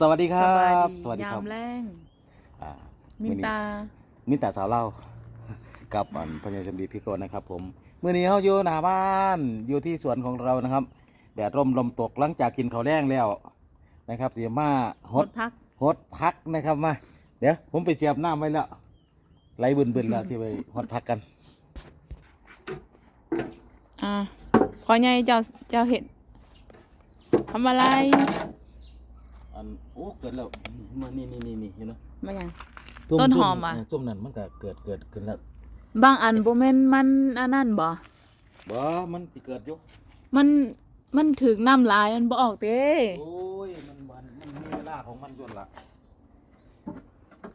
สวัสดีครับ สวัสดีคยารับมแรงอ่ามินตา มินตาสาวเล่า กับอันพญาสมดีพิโกนนะครับ ผมเมื่อนี้เขาอยู่หน้าบ้านอยู่ที่สวนของเรานะครับแดดร่มลมตกหลังจากกินข้าวแรงแล้วนะครับ เสียมาฮหดดพักฮดพักนะครับมาเดี๋ยวผมไปเสียบน้ำไว้แล้วไหลบึนๆแล้วที่ไปฮดพักกัน อ่าพอไงเจ้าเจ้าเห็ดทำอะไร อันโอ้เกิดแล้วมานี่นี่นี่นี่เห็นไหมมาอย่างส้มต้นหส้อมอะเส้มนั่นมันก็เกิดเกิดขึ้นแล้วบางอันโบแมนมันอันนั่นบ่ บ่มันสิเกิดอยู่มันมันถึกน้ำลายมันบ่ออกเต้โอ้ยมันวันมันมีเวลาของมันจนละ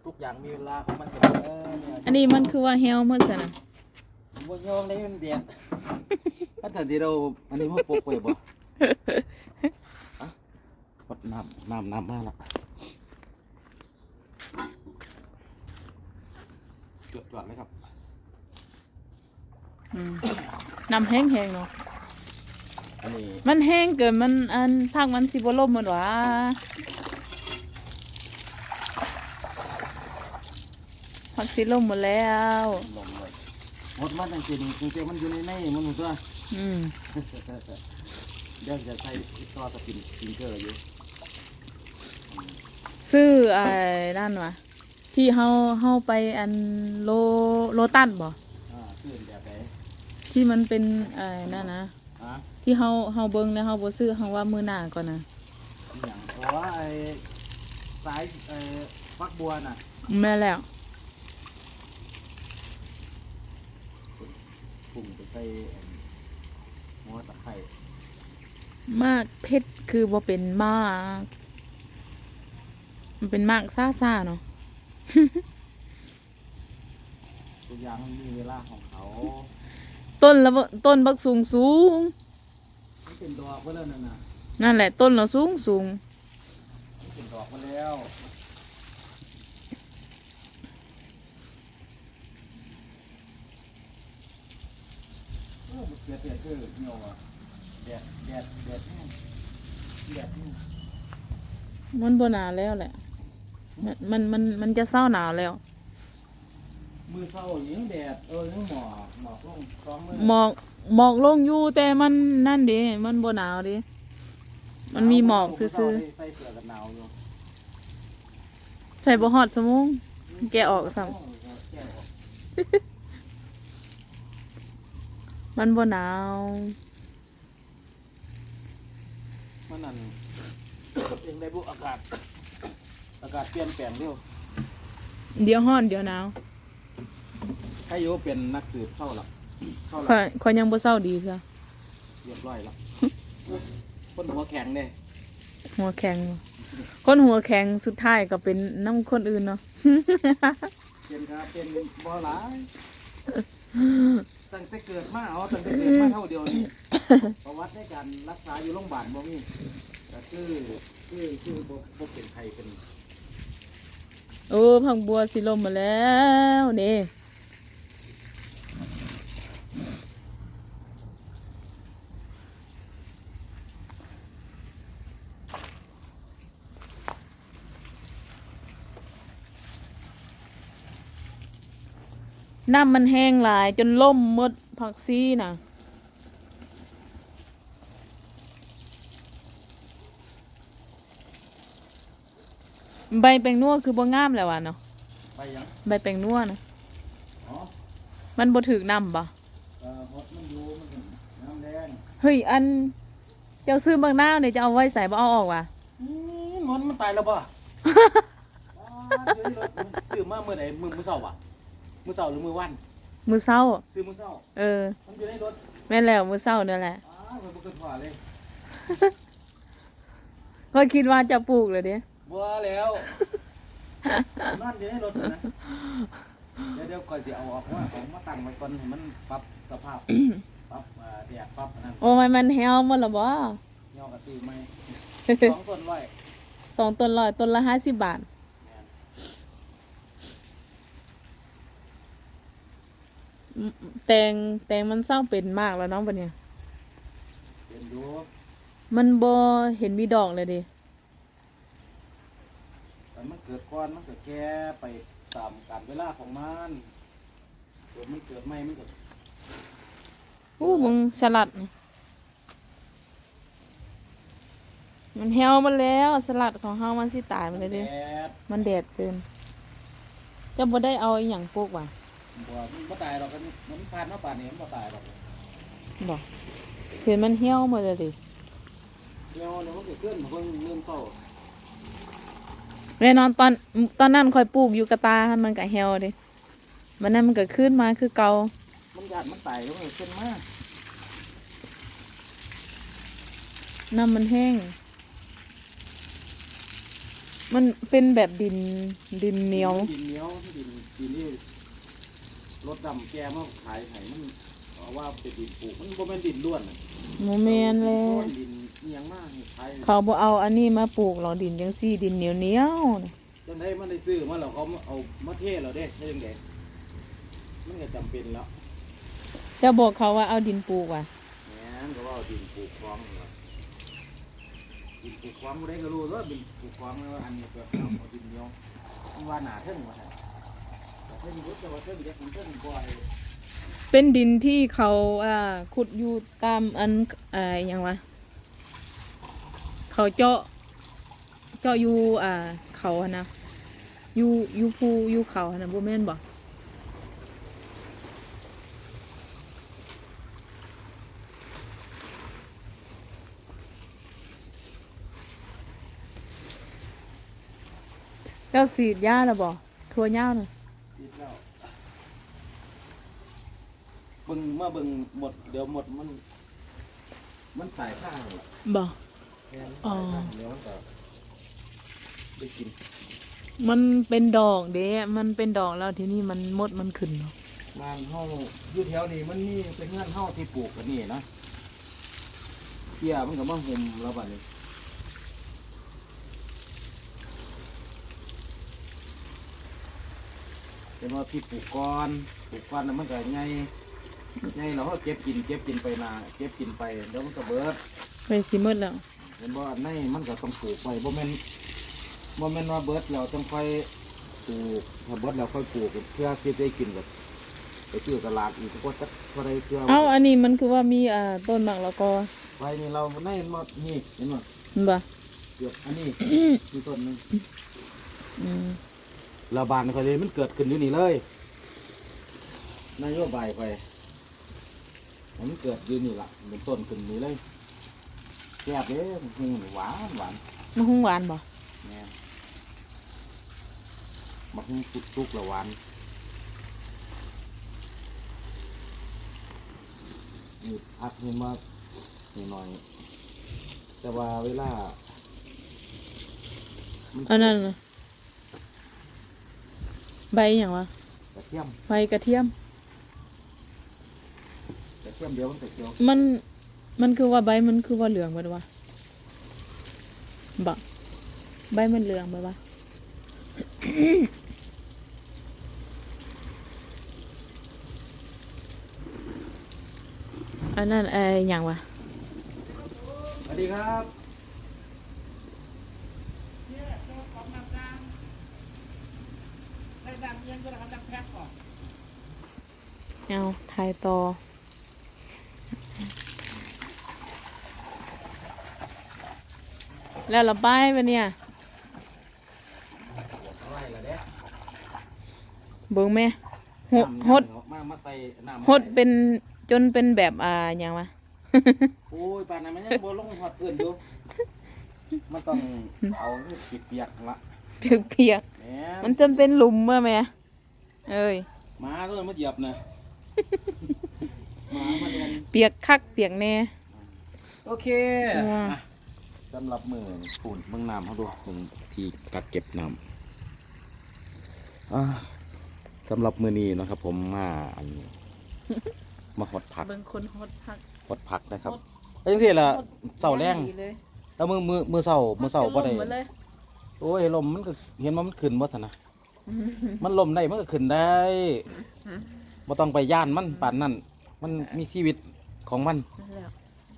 ทุกอย่างมีเวลาของมันจนเออเนี่ยอันนี้มันคือว่าเฮลหมดซะนะบ่ยองได้มันเดียด ถ้าทันทีเราอันนี้มันปกไปบ่อะ วัดน้ำน้ำน้ำมาละจวดจวดเลยครับอืมน้ำแห้งๆเนาะอันนี้มันแห้งเกินมันอันพักมันสิบ่ล่มหมดหวะพักสิล่มหมดแล้วลงเลยหมดมันจังซี่นี่จริงๆมันอยู่ในในมันตัวอืมเดี๋ยวจะใส่ซอสสปินสปริงเกอร์อยู่ ซื้อไอ้นั่นวะที่เฮาเฮาไปอันโลโลตันบ่อ่าขึ้นแบบไหนที่มันเป็นไอ้นั่นนะอะที่เฮาเฮาเบิ่งแล้วเฮาบ่ซื้อเฮาว่ามื้อหน้าก่อนนะอหย่างเพราะว่าไอ้สายไอ้ฟักบัวน่ะแม่แล้ว ปรุงไปใส่อันหัวตะไคร้มากเผ็ดคือบ่เป็นมาก มันเป็นมากซ่าๆเนาะทุกอย่างมันมีเวลาของเขาต้นละบ่ต้นบักสูงสูง มันเป็นดอกไปแล้วนั่นน่ะนั่นแหละต้นละสูงสูงมันเป็นดอกไปแล้วโอ้มันเสียเสียคือเหี่ยวอะแดดแดดแดดแห้งแดดแห้ง มันบ่หนาวแล้วแหละ มันมันมันมันจะเศร้าหนาวแล้ว มือเศร้ายิงแดดเออยังหมอกหมอกลงสองมือหมอกหมอกลงอยู่แต่มันนั่นเดิมันบ่หนาวเดิมันมีหมอกซื่อใส่เสื้อกันหนาวอยู่ๆใส่บ่ฮอดสมงแกะออกซ้ํแก้วออกมันบ่หนาวมันนั่นเองได้บุอากาศ อากาศเปลี่ยนแปลงเร็วเดี๋ยวฮ้อนเดี๋ยวหนาวให้โยเป็นนักสืบเข้าหลักเข้าหลัข่อกยข่อยยังบ่เศร้าดีซะเรียบร้อยแล้วคนหัวแข็งเลยหัวแข็งบ่คนหัวแข็งสุดท้ายก็เป็นน้ำคนอื่นเนาะ เป็นครับเป็นบ่หลายตั้งแต่เกิดมาเอาตั้งแต่เกิดมาเท่าเดียวนี่ประวัติในการรักษาอยู่โรงพยาบาลบ่มีก็คือคือคือบ่บ่เป็นไข้เป็น โอ้ผักบัวสิลมมาแล้วนี่น้ำมันแห้งหลายจนล่มหมดผักซีน่ะ ใบแปงนัวคือบ่งามแล้วว่ะเนาะไปยังใบแปงนัวนะอ๋อมันบ่ถึกน้ำบ่เอ่อฮดมันอยู่มันน้ำแดงเฮ้ยอัน เจ้าซื้อบางหน้าวเนี่ยจะเอาไว้ใส่บ่เอาออกว่ะอืมมันมันตายแล้วป่ะเดี๋ยวนี้รถมันซื้อมาเมื่อไหร่มือมือเสาร์อะมือเสาร์หรือมือวัน มือเศร้า ซื้อมือเสาร์เออ มันอยู่ในรถแม่นแล้วมือเศร้านั่นแหละอ้าวมันบ่เกินพอเลยก็คิดว่าจะปลูกเลยเด้ บัวแล้วนอนอยู่ในรถนะเดี๋ยวเดี๋ยวก่อนจะเอาออกว่าของมาตั้งไว้ก่อนให้มันปรับสภาพปรับเอ่อแดดปรับอันนั้นโอ้ยมันแฮวหมดและบ่ เงากระตือไหมสองต้นร้อยสองต้นร้อยต้นละห้าสิบบาทแตงแตงมันเศร้าเป็นมากแล้วเน้องปะเนี่ย เป็นดูมันบ่เห็นมีดอกเลยดิแต่มันเกิดก่อนมันก็แก่ไปตามกาลเวลาของมันเกิดมันเกิดใหม่มันก็อู้มึงสลัดนี่มันเหี่ยวมาแล้วสลัดของเฮามันสิตายมาเลยเด้แดดมันแดดเกินจะบ่ได้เอาอีหยังปลูกว่ะบ่มันบ่ตายหรอกมันมันผ่านมาป่านนี้มันบ่ตายหรอกบ่เห็นมันเหี่ยวหมดเลยดิเดี๋ยวเดี๋ยวมันก็ขึ้นเพิ่งเริ่มโต แน่นอนตอนตอนนั้นค่อยปลูกอยู่กระตาหันมันก็เหี่ยวดิมันนั้นมันก็ขึ้นมาคือเก่ามันหยาดมันตายแล้วมันก็ขึ้นมาน้ำมันแห้ง มันเป็นแบบดินดินเหนียว ดินเหนียวดินดินนี่รถดำแกมาขายให้มันเอาว่าเป็นดินปลูกมันบ่แม่นดินล้วนน่ะโมเมนเลยก้อนดิน เอียงมากให้ขายเขาบ่เอาอันนี้มาปลูกหรอกดินจังซี่ดินเหนียวเหนียวๆน่ะจังไดมันได้ซื้อมาแล้วเขาเอามาเทเราเด้ได้ยังไงมันก็จำเป็นแล้วจะบอกเขาว่าเอาดินปลูกว่ะแหมก็ว่าเอาดินปลูกคลองนี่ล่ะดินปลูกคลองบ่ได้ก็รู้ว่าดินปลูกคลองแล้วาอันนี้ก็เอาเอาดินเหนียวมันว่าหนาเท่งว่าซั่นแต่เท่งรู้แต่ว่าเท่งเด็กมันเท่งบ่อยเป็นดินที่เขาอ่าขุดอยู่ตามอันอ่าอหยังวะ เขาเจาะเจาะอยู่อ่าเขาอะนะอยู่อยู่ภูอยู่เขาอะนะบ่แม่นบ่เจ้าสีดยาแล้วบ่ทั่วหญ้าน่ะคิดแล้วเบิ่งมาเบิ่งหมดเดี๋ยวหมดมัน มันสายข้างล่ะบ่แม่น อ๋อสายข้างเดี๋ยวมันก็ได้กินมันเป็นดอกเด้มันเป็นดอกแล้วทีนี้มันมดมันขึ้นเนาะงานเฮาอยู่แถวนี้มันมีเป็นงานเฮาที่ปลูกกันนี่นะเกี่ยมันก็มาห่มแล้วบัดนี้เป็นว่าที่ปลูกก่อนปลูกก่อนน่ะมันก็ใหญ่ใหญ่เราก็เก็บกินเก็บกินไปนาเก็บกินไปเดี๋ยวมันก็เบิด ไปสิหมดแล้ว เห็นบ่อันในมันก็ต้องปลูกไปบ่แม่นบ่แม่นว่าเบิดแล้วต้องค่อยปลูกถ้าเบิดแล้วค่อยปลูกเพื่อที่จะได้กินก็ไปซื้อตลาดอีกก็จักก็ได้เพื่อเอาอันนี้มันคือว่ามีอ่าต้นหมากแล้วก็ไปนี่เราในหมดนี่เห็นบ่เห็นบ่เกือบอันนี้มีต้นหนึงอืมระบาดก็เลยมันเกิดขึ้นอยู่นี่เลยนโยบายไปให้มันเกิดอยู่นี่ล่ะเป็นต้นขึ้นนี่เลย แซ่บเด้มันคือหวานหวานมันคงหวานบ่แม่นมักตุกตุกๆละหวานนี่พักให้มาหน่อยๆแต่ว่าเวลามัอันนั้นน่ะใบหยังวะกระเทียมใบกระเทียมกระเทียมเดียวมันจะเขียวมัน มันคือว่าใบมันคือว่าเหลืองบ่ดวะบ่ใบมันเหลืองบ่วะอันนั้นไอ้หยังวะสวัสดีครับเอาถ่ายต่อ แล้วเราป้ายปะเนี่ยอะไรล่ะเด้เบิ่งแม่หดน้ำหดมามาใส่น้ำหดเป็นจนเป็นแบบอ่าหยังวะโอ้ยป่านนั้นมันยังบ่ลงหอดอื่นอยู่มันต้องเอาให้เปียกๆละเปียกแหม่ๆมันจนเป็นหลุมเมื่อไหมเอ้ยมาด้วยมาเหยียบนะมามาเรียนเปียกคักเปียกแน่โอเคอืมอะ สำหรับมือฝุ่นเมืองน้ำเขาดูเป็นที่กักเก็บน้ำอ่าสำหรับมือนี้นะครับ ผมมาอันนี้มาหดผักเบิ่งคนหดพักหดผักนะครับเอ้ยจังซี่ล่ะเสาแรงดีเลยแล้วมือมือมือเสามือเสาบ่ได้หมดเลยโอ้ยลมมันก็เห็นว่ามันขึ้นบ่ทันนะมันลมได้มันก็ขึ้นได้บ่ต้องไปย่านมันป่านนั้นมันมีชีวิตของมันนั่นแหละ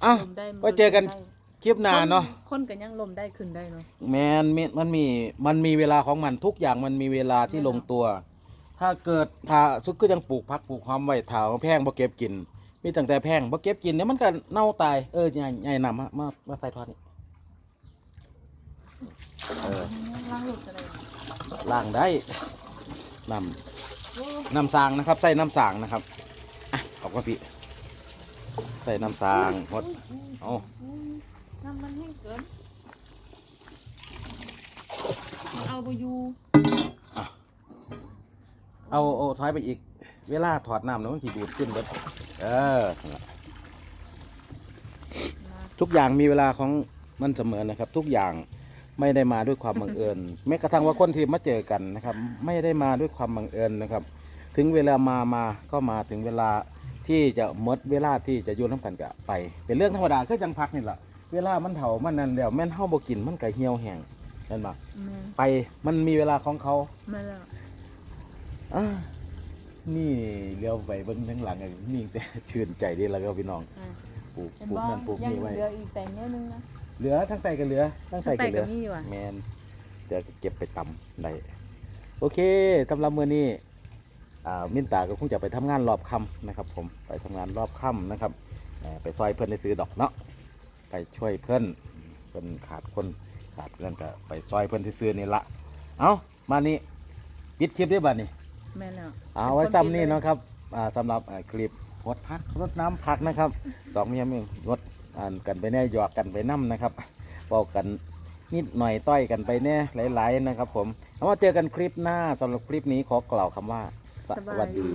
อะลมได้มัไว้เจอกันได้ คลิปหน้าเนาะ คนก็ยังลมได้ขึ้นได้เนาะ แมนมีมันมีมันมีเวลาของมันทุกอย่างมันมีเวลาที่ลงตัว ถ้าเกิดถ้าสุดก็ยังปลูกพักปลูกหอมไว้ถาวแพงบ่เก็บกิน มีตั้งแต่แพงบ่เก็บกินเนี่ยมันก็เน่าตายเออใหญ่ใหญ่นำมามามาใส่ทอดนี่เออล้างหลุดอะไรล้างได้น้ำน้ำสางนะครับ ใส่น้ำสางนะครับอะขอบคุณพี่ใส่น้ำสางหมดเอา น้ำมันแห้งเกินเอาไปอยู่เอาเอาถอยไปอีก เวลาถอดน้ำแล้วมันสิดูดขึ้นเบิดเออ ทุกอย่างมีเวลาของมันเสมอนะครับ ทุกอย่างไม่ได้มาด้วยความบังเอิญแม้กระทั่งว่าคนที่มาเจอกันนะครับ ไม่ได้มาด้วยความบังเอิญนะครับ ถึงเวลามามาก็มาถึงเวลาที่จะหมดเวลาที่จะยุ่น้ำกันกับไป เป็นเรื่องธรรมดาก็จังพักนี่แหละ เวลามันเถามันนั่นแล้วแม่นเฮาบ่กินมันก็เหี่ยวแห้งนั่นบ่แม่ไปมันมีเวลาของเขาแม่แล้วอ่านี่เลี้ยวไปเบิ่งทั้งหลังอะนี่แต่ชื่นใจดีแล้วก็พี่น้องอะปลูกเห็นปลูกบ่นั่นปลูกยังนี่ไว้ เหลืออีกแต่งนิดนึงนะ เหลือทั้งไตก็เหลือทั้งไตก็เหลือทั้งไตก็มีว่ะ แมนเดี๋ยวเก็บไปตำได้โอเคสำหรับมื้อนี้อ่ามินตาก็คงจะไปทำงานรอบค่ำนะครับ ผมไปทำงานรอบค่ำนะครับเอ่อไปซอยเพื่อนได้ซื้อดอกเนาะ ไปช่วยเพื่อนเพื่อนขาดคนขาดเพื่อนก็ไปซอยเพื่อนที่ซื้อนี่ละเอามานี่ปิดคลิปได้บ้านี่แม่แล้วเอาไว้ซ้ำนี่เนาะครับอ่าสำหรับอ่าคลิปรดพักรดน้ำผักนะครับสองเมียมึงรดอ่านกันไปแน่หยอกกันไปน้ำนะครับบอกกันนิดหน่อยต้อยกันไปแน่หลาย ๆ นะครับ ผมเอามาเจอกันคลิปหน้าสำหรับคลิปนี้ขอกล่าวคำว่า สวัสดี